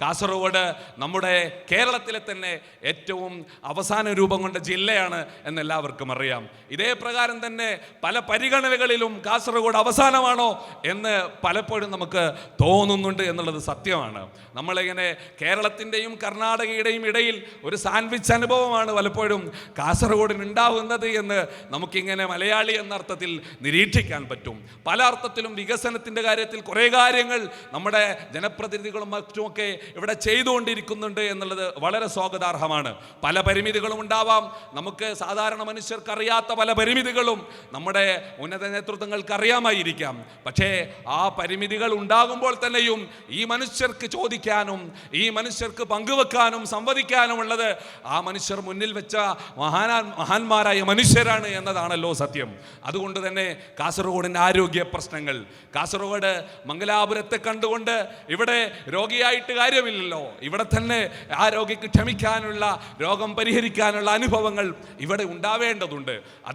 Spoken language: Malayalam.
കാസർഗോഡ് നമ്മുടെ കേരളത്തിലെ തന്നെ ഏറ്റവും അവസാന രൂപം കൊണ്ട ജില്ലയാണ് എന്നെല്ലാവർക്കും അറിയാം. ഇതേ പ്രകാരം തന്നെ പല പരിഗണനകളിലും കാസർഗോഡ് അവസാനമാണോ എന്ന് പലപ്പോഴും നമുക്ക് തോന്നുന്നുണ്ട് എന്നുള്ളത് സത്യമാണ്. നമ്മളിങ്ങനെ കേരളത്തിന്റെയും കർണാടകയുടെയും ഇടയിൽ ഒരു സാൻഡ്വിച്ച് അനുഭവമാണ് പലപ്പോഴും കാസർഗോഡിന് ഉണ്ടാവുന്നത് എന്ന് നമുക്കിങ്ങനെ മലയാളി എന്ന അർത്ഥത്തിൽ നിരീക്ഷിക്കാൻ പറ്റും. പല അർത്ഥത്തിലും വികസനത്തിന്റെ കാര്യത്തിൽ കുറേ കാര്യങ്ങൾ നമ്മുടെ ജനപ്രതിനിധികളും മറ്റുമൊക്കെ ഇവിടെ ചെയ്തുകൊണ്ടിരിക്കുന്നുണ്ട് എന്നുള്ളത് വളരെ സ്വാഗതാർഹമാണ്. പല പരിമിതികളും ഉണ്ടാവാം. നമുക്ക് സാധാരണ മനുഷ്യർക്ക് അറിയാത്ത പല പരിമിതികളും നമ്മുടെ ഉന്നത നേതൃത്വങ്ങൾക്ക് അറിയാമായിരിക്കാം പക്ഷേ ആ പരിമിതികൾ ഉണ്ടാകുമ്പോൾ തന്നെയും ഈ മനുഷ്യർക്ക് ചോദിക്കാനും ഈ മനുഷ്യർക്ക് പങ്കുവെക്കാനും സംവദിക്കാനും ഉള്ളത് ആ മനുഷ്യർ മുന്നിൽ വെച്ച മഹാനാ മഹാന്മാരായ മനുഷ്യരാണ് എന്നതാണല്ലോ സത്യം. അതുകൊണ്ട് തന്നെ കാസർഗോഡിന്റെ ആരോഗ്യ പ്രശ്നങ്ങൾ കാസർഗോഡ് മംഗലാപുരത്തെ കണ്ടുകൊണ്ട് ഇവിടെ രോഗിയായിട്ട് കാര്യമില്ലല്ലോ ഇവിടെ തന്നെ ആ രോഗിക്ക് ക്ഷമിക്കാനുള്ള രോഗം പരിഹരിക്കാനുള്ള അനുഭവങ്ങൾ ഇവിടെ ഉണ്ടാവേണ്ടതുണ്ട്. അത്